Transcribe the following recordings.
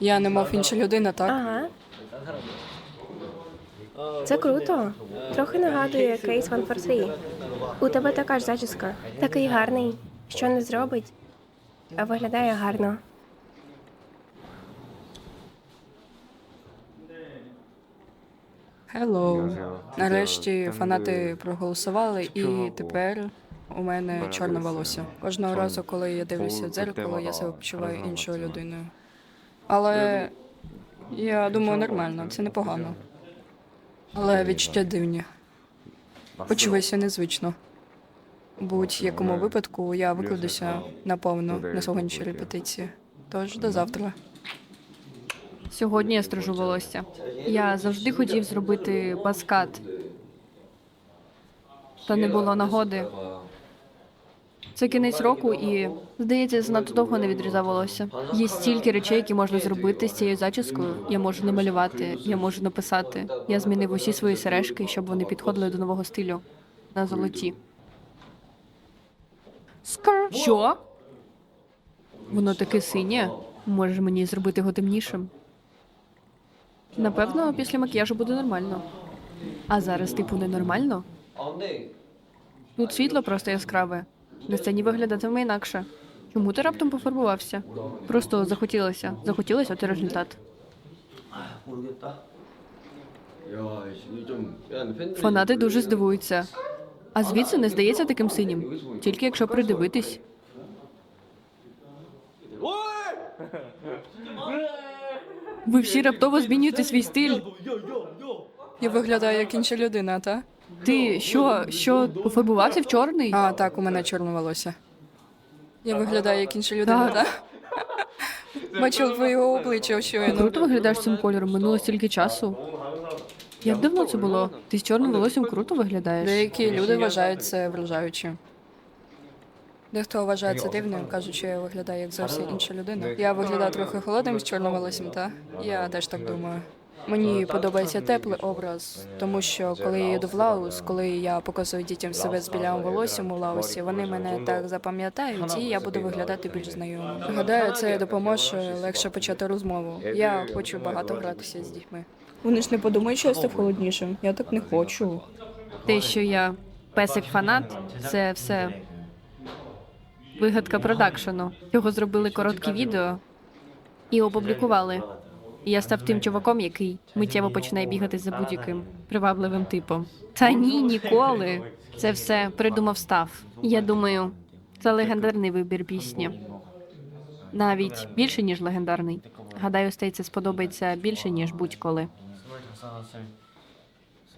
Я не мов інша людина, так? Ага. Це круто. Трохи нагадує кейс One for Three. У тебе така ж зачіска. Такий гарний. Що не зробить, а виглядає гарно. Hello. Нарешті фанати проголосували, і тепер у мене чорне волосся. Кожного разу, коли я дивлюся в дзеркало, я себе почуваю іншою людиною. Але я думаю, нормально, це непогано. Але відчуття дивні. Почуваюся незвично. У будь-якому випадку я викладуся наповну на сьогоднішній репетиції. Тож до завтра. Сьогодні я стрижу волосся. Я завжди хотів зробити баскат. Та не було нагоди. Це кінець року і, здається, занадто довго не відрізав волосся. Є стільки речей, які можна зробити з цією зачіскою. Я можу намалювати, я можу написати. Я змінив усі свої сережки, щоб вони підходили до нового стилю на золоті. Що? Воно таке синє. Можеш мені зробити його темнішим? Напевно, після макіяжу буде нормально. А зараз, типу, ненормально? Тут світло просто яскраве. На сцені виглядатиме інакше. Чому ти раптом пофарбувався? Просто захотілося. Захотілося, от результат. Фанати дуже здивуються. А звідси не здається таким синім, тільки якщо придивитись. Ви всі раптово змінюєте свій стиль. Я виглядаю як інша людина, та? Ти що, що пофарбувався в чорний? А, так, у мене чорне волосся. Я виглядаю як інша людина, Так. так? Бачив твоє обличчя щойно. Круто виглядаєш цим кольором, минуло стільки часу. Як давно це було? Ти з чорним волоссям круто виглядаєш. Деякі люди вважають це вражаючим. Дехто вважає це дивним, кажуть, що я виглядаю як зовсім інша людина. Я виглядаю трохи холодним з чорним волоссям, та? Я теж так думаю. Мені подобається теплий образ, тому що коли я їду в Лаус, коли я показую дітям себе з білявим волоссям у Лаусі, вони мене так запам'ятають, і я буду виглядати більш знайомим. Гадаю, це допоможе легше почати розмову. Я хочу багато гратися з дітьми. Вони ж не подумають, що я став холоднішим. Я так не хочу. Те, що я песик фанат, це все вигадка продакшену. Його зробили коротке відео і опублікували. І я став тим чуваком, який миттєво починає бігати за будь-яким привабливим типом. Та ні, ніколи. Це все придумав став. Я думаю, це легендарний вибір пісні. Навіть більше, ніж легендарний. Гадаю, Стей це сподобається більше, ніж будь-коли.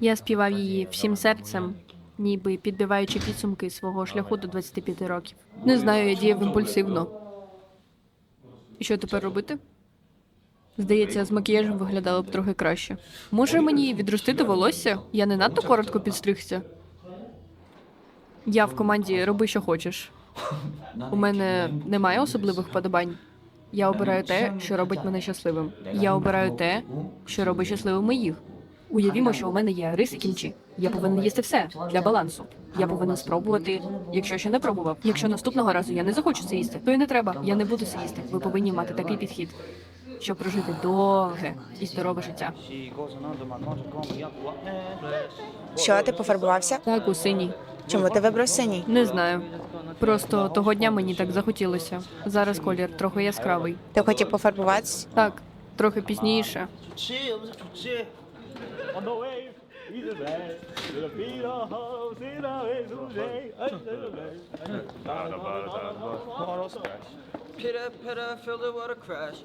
Я співав її всім серцем, ніби підбиваючи підсумки свого шляху до 25 років. Не знаю, я діяв імпульсивно. І що тепер робити? Здається, з макіяжем виглядало б трохи краще. Може мені відростити волосся? Я не надто коротко підстригся. Я в команді роби, що хочеш. У мене немає особливих вподобань. Я обираю те, що робить мене щасливим. Я обираю те, що робить щасливими їх. Уявімо, що у мене є риси кімчі. Я повинен їсти все для балансу. Я повинен спробувати, якщо ще не пробував. Якщо наступного разу я не захочу це їсти, то і не треба. Я не буду це їсти. Ви повинні мати такий підхід, щоб прожити довге і здорове життя. Що ти пофарбувався? Так, у синій. Чому ти вибрав синій? Не знаю. Просто того дня мені так захотілося. Зараз колір трохи яскравий. Ти хотів пофарбуватися? Так, трохи пізніше. On the wave, he's a man. To the beat of hoes, in a way, to say, Pitter pitter, feel the water crash.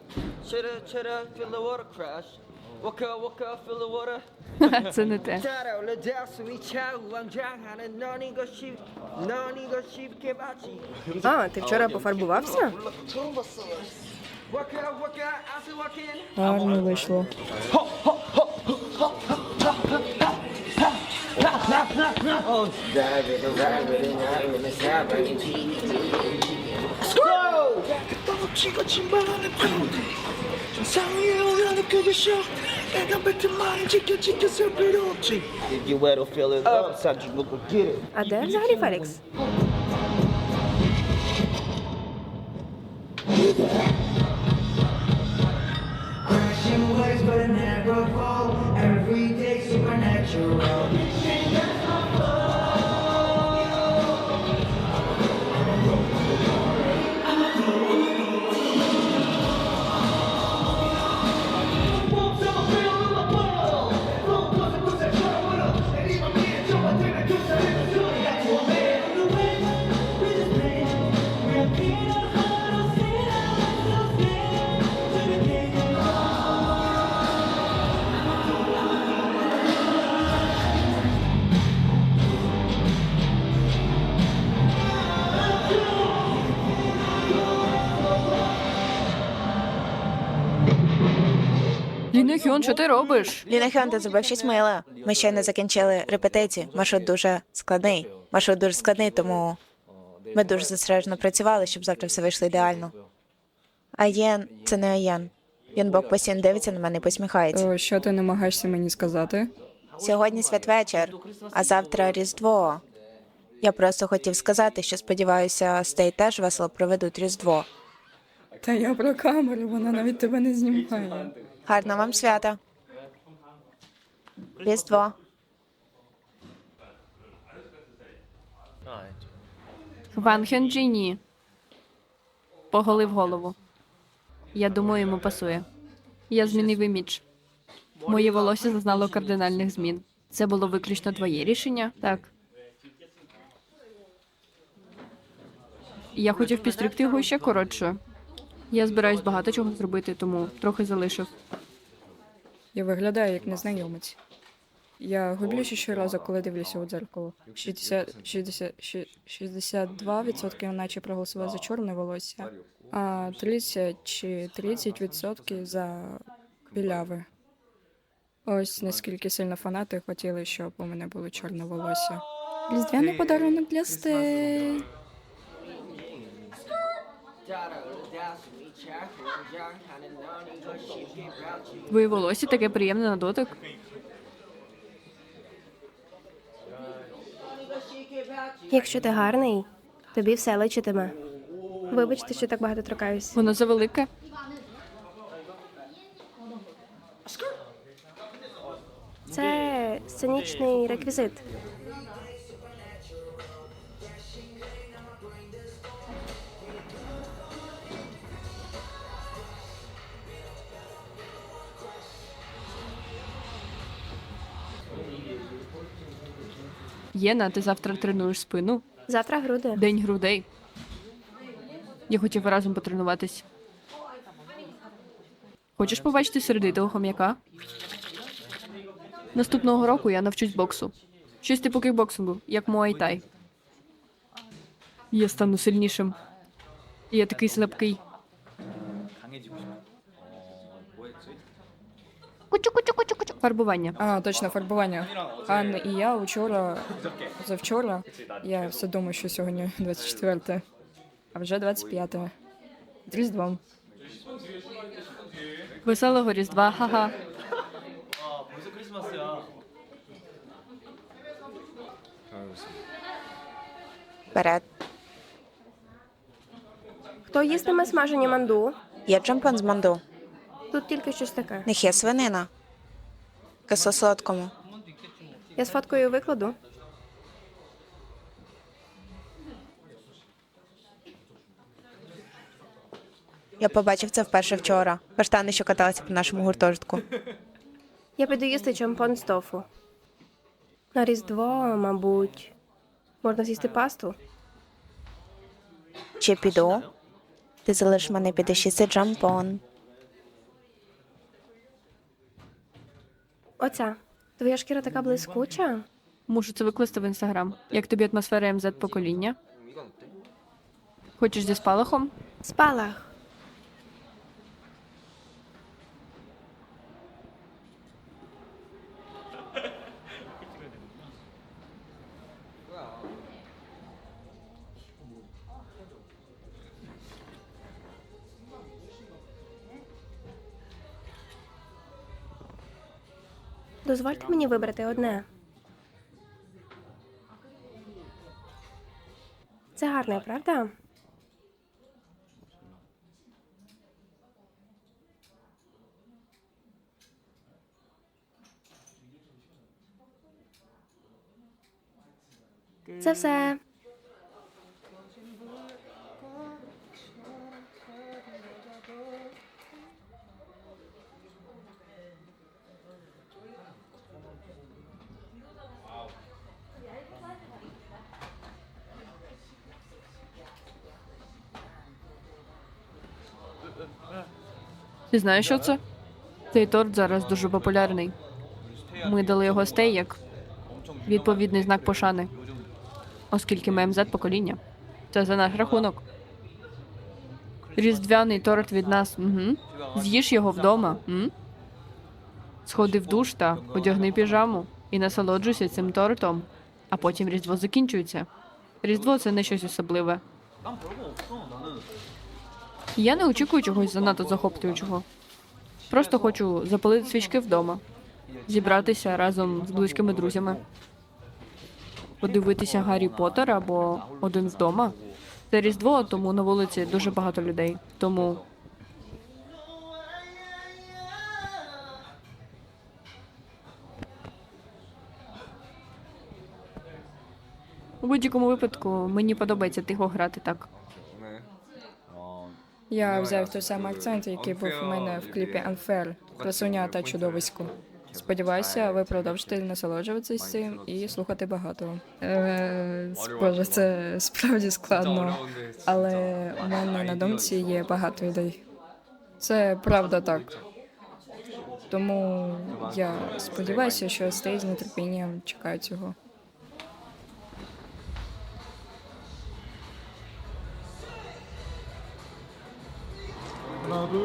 Chitter chitter, feel the water crash. Waka waka, feel the water. Це не те. 따라올라 다수이 차우왕장하는 너니 것이 너니 것이 개바지. А, ти вчора пофарбувався? Waka waka, 아스 I'm really slow. mind Cicho A Yeah always but never fall. Every day supernatural. Ліне що ти робиш? Ліна Хьон, ти зробив щось миле. Ми ще не закінчили репетицію. Маршрут дуже складний. Маршрут дуже складний, тому ми дуже зосереджено працювали, щоб завтра все вийшло ідеально. А Єн це не Аєн. Він Бог постійно дивиться на мене і посміхається. То що ти намагаєшся мені сказати? Сьогодні святвечір, а завтра Різдво. Я просто хотів сказати, що сподіваюся, стей теж весело проведуть Різдво. Та я про камеру, вона навіть тебе не знімає. Гарного вам свята. Різдво. Ван Хьонджіні. Поголив голову. Я думаю, йому пасує. Я змінив імідж. Моє волосся зазнало кардинальних змін. Це було виключно твоє рішення? Так. Я хотів підстригти його ще коротше. Я збираюсь багато чого зробити, тому трохи залишив. Я виглядаю як незнайомець. Я гублюся щоразу, коли дивлюся у дзеркало. 60, 60, щи- 62% наче проголосували за чорне волосся, а 30 чи 30% за біляве. Ось наскільки сильно фанати хотіли, щоб у мене було чорне волосся. Різдвяний подарунок для стей. Твоє волосся таке приємне на дотик. Якщо ти гарний, тобі все личитиме. Вибачте, що так багато торкаюсь. Воно завелике. Це сценічний реквізит. Єна, ти завтра тренуєш спину. Завтра груди. День грудей. Я хотів разом потренуватись. Хочеш побачити середитого хом'яка? Наступного року я навчусь боксу. Щось типу кікбоксингу, як муайтай. Я стану сильнішим. Я такий слабкий. Фарбування. А, точно, фарбування. Анна і я вчора, завчора, я все думаю, що сьогодні 24, а вже 25. З Різдвом. Веселого Різдва, ха-ха. Вперед. Хто їстиме смажені манду? Є джампон з манду. Тут тільки щось таке. В них є свинина. Кисло-солодкому. Я з фоткою викладу. Я побачив це вперше вчора. Каштани, що каталися по нашому гуртожитку. Я піду їсти чампон з тофу. На Різдво, мабуть, можна з'їсти пасту. Чи піду? Ти залиш мене піти їсти джампон. Оця. Твоя шкіра така блискуча. Мушу це викласти в інстаграм. Як тобі атмосфера МЗ покоління? Хочеш зі спалахом? Спалах. Дозвольте мені вибрати одне. Це гарне, правда? Це все. Ти знаєш, що це? Цей торт зараз дуже популярний. Ми дали його стей як відповідний знак пошани, оскільки ми МЗ покоління. Це за наш рахунок. Різдвяний торт від нас. Угу. З'їж його вдома. М? Сходи в душ та одягни піжаму і насолоджуйся цим тортом, а потім Різдво закінчується. Різдво це не щось особливе. Я не очікую чогось занадто захоплюючого. Просто хочу запалити свічки вдома, зібратися разом з близькими друзями, подивитися Гаррі Поттер або один вдома. Це Різдво, тому на вулиці дуже багато людей. Тому у будь-якому випадку мені подобається тихо грати так. Я взяв той самий акцент, який був у мене в кліпі Unfair, красуня та чудовисько. Сподіваюся, ви продовжите насолоджуватися цим і слухати багато. Е, Боже, це справді складно, але у мене на думці є багато ідей. Це правда так. Тому я сподіваюся, що Стей з нетерпінням чекає цього. ಅದು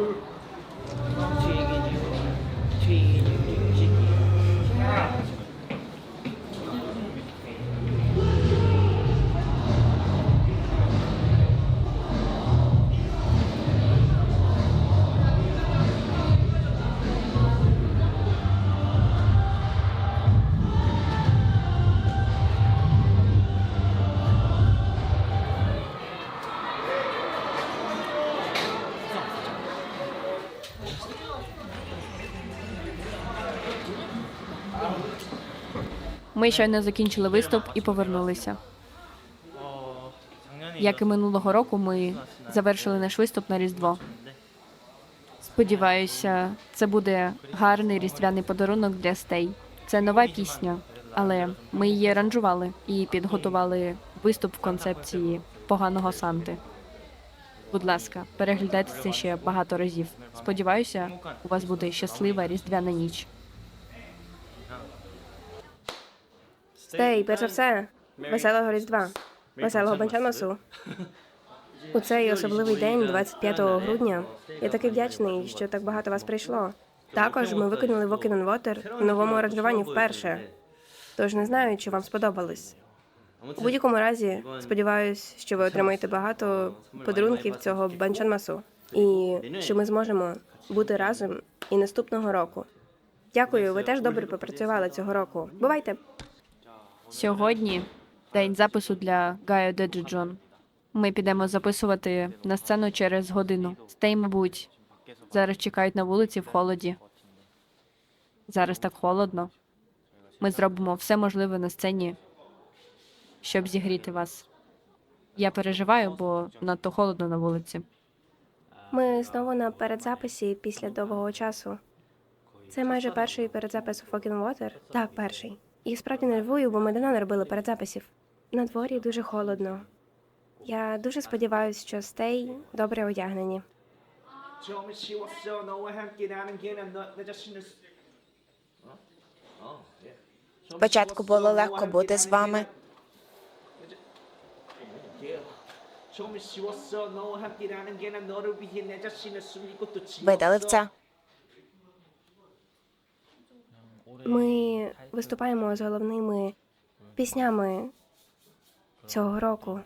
Ми щойно закінчили виступ і повернулися. Як і минулого року, ми завершили наш виступ на Різдво. Сподіваюся, це буде гарний різдвяний подарунок для Стей. Це нова пісня, але ми її аранжували і підготували виступ в концепції поганого Санти. Будь ласка, переглядайте це ще багато разів. Сподіваюся, у вас буде щаслива різдвяна ніч. Стей, перш за все, веселого Різдва, веселого Банчанасу. У цей особливий день, 25 грудня, я такий вдячний, що так багато вас прийшло. Також ми виконали Walking on Water в новому аранжуванні вперше. Тож не знаю, чи вам сподобалось. У будь-якому разі, сподіваюсь, що ви отримаєте багато подарунків цього банчанмасу і що ми зможемо бути разом і наступного року. Дякую, ви теж добре попрацювали цього року. Бувайте! Сьогодні день запису для Гайо Деджі Джон. Ми підемо записувати на сцену через годину. Стей, мабуть, зараз чекають на вулиці в холоді. Зараз так холодно. Ми зробимо все можливе на сцені, щоб зігріти вас. Я переживаю, бо надто холодно на вулиці. Ми знову на передзаписі після довгого часу. Це майже перший передзапис у Fucking Water? Так, перший. І справді нервую, бо ми давно не робили передзаписів. На дворі дуже холодно. Я дуже сподіваюся, що стей добре одягнені. Спочатку було легко бути з вами. Видали в це. Ми виступаємо з головними піснями цього року.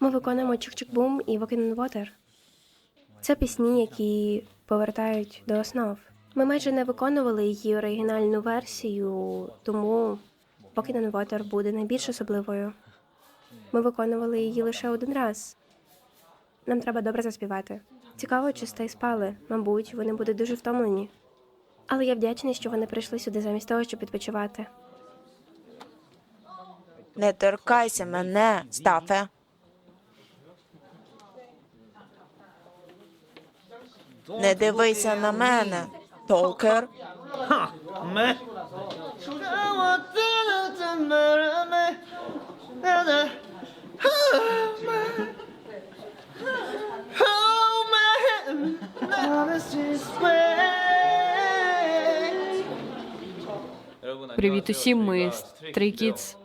Ми виконуємо Чук-Чук-Бум і Walking Water. Це пісні, які повертають до основ. Ми майже не виконували її оригінальну версію, тому Walking Water буде найбільш особливою. Ми виконували її лише один раз. Нам треба добре заспівати. Цікаво, чи стей спали. Мабуть, вони будуть дуже втомлені. Але я вдячний, що вони прийшли сюди замість того, щоб відпочивати. Не торкайся мене, Стафе. Не дивися на мене, Толкер. 매 Привіт усім. Ми Стрейкіц.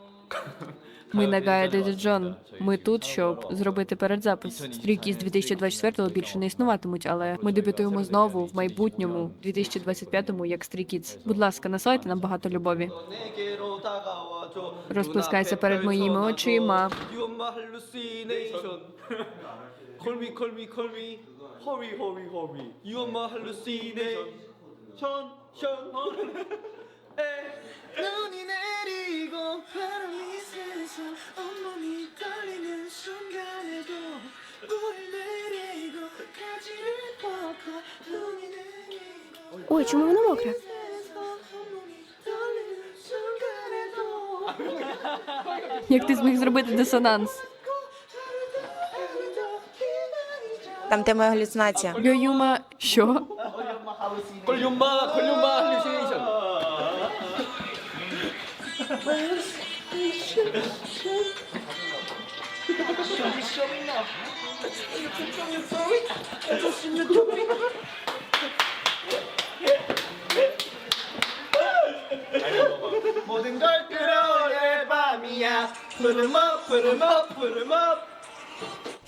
Ми Нагая Деді Джон. Ми тут, щоб зробити передзапис. Стрійки з 2024-го більше не існуватимуть, але ми дебютуємо знову в майбутньому 2025-му як Стрійкіц. Будь ласка, насилайте нам багато любові. Розплескайся перед моїми очима. You are my hallucination Call me call me call me Hurry hurry hurry You are my hallucination 션, 션 에 눈이 내리고 바람이 세서 온몸이 떨리는 순간에도 물을 내리고 가지를 뻗고 눈이 내리고 Ой, чому воно мокре? 세서 온몸이 떨리는 순간에도 Як ти зміг зробити дисонанс? Там тема галюцинація. Йоюма, що? 걸륜마 걸륜마 hallucination 모든 걸 끌어올릴 밤이야 Put 'em up, put 'em up, put 'em up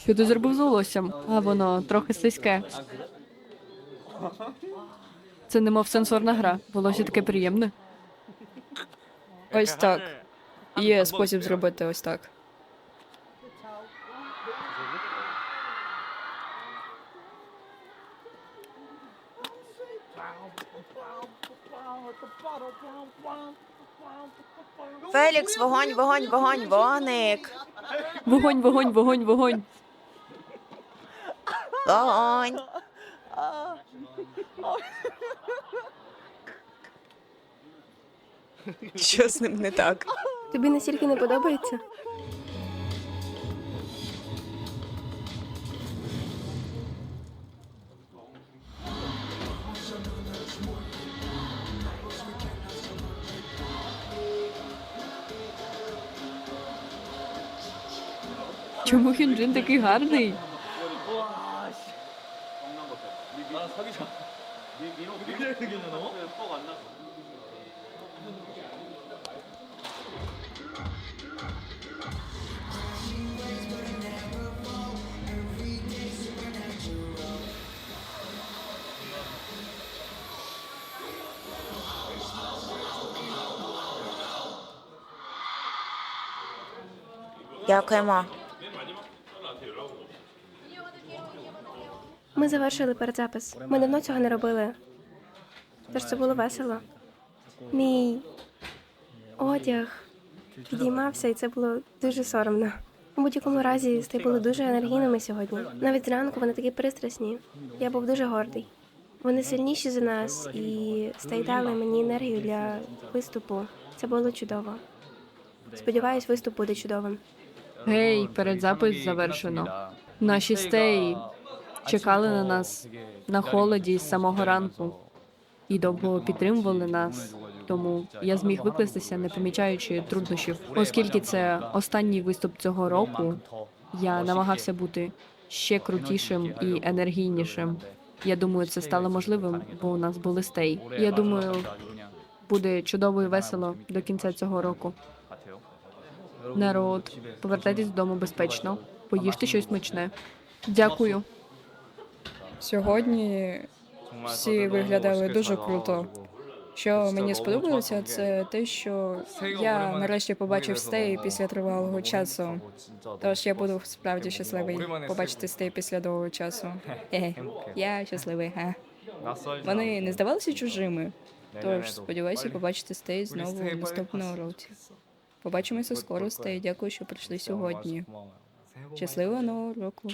Що ти зробив з волоссям? А воно трохи слизьке. Це немов сенсорна гра. Волосся таке приємне. Ось так. Є спосіб зробити ось так. Фелікс, вогонь, вогонь, вогонь, вогник. Вогонь, вогонь, вогонь, вогонь. Вогонь. Що з ним не так? Тобі настільки не подобається? Чому Хюнджин такий гарний? Дякуємо. Ми завершили передзапис. Ми давно цього не робили. Тож це було весело. Мій одяг підіймався, і це було дуже соромно. У будь-якому разі стей були дуже енергійними сьогодні. Навіть зранку вони такі пристрасні. Я був дуже гордий. Вони сильніші за нас і стей дали мені енергію для виступу. Це було чудово. Сподіваюсь, виступ буде чудовим. Гей, передзапис завершено. Наші стеї чекали на нас на холоді з самого ранку і довго підтримували нас. Тому я зміг викластися, не помічаючи труднощів. Оскільки це останній виступ цього року, я намагався бути ще крутішим і енергійнішим. Я думаю, це стало можливим, бо у нас були стей. Я думаю, буде чудово і весело до кінця цього року. Народ, повертайтесь додому безпечно, поїжте щось смачне. Дякую. Сьогодні всі виглядали дуже круто. Що мені сподобалося, це те, що я нарешті побачив стей після тривалого часу. Тож я буду справді щасливий побачити стей після довгого часу. Хе-хе. Я щасливий, га. Вони не здавалися чужими. Тож сподіваюся побачити стей знову в наступному році. Побачимося скоро, Стає. Дякую, що прийшли сьогодні. Щасливого нового року.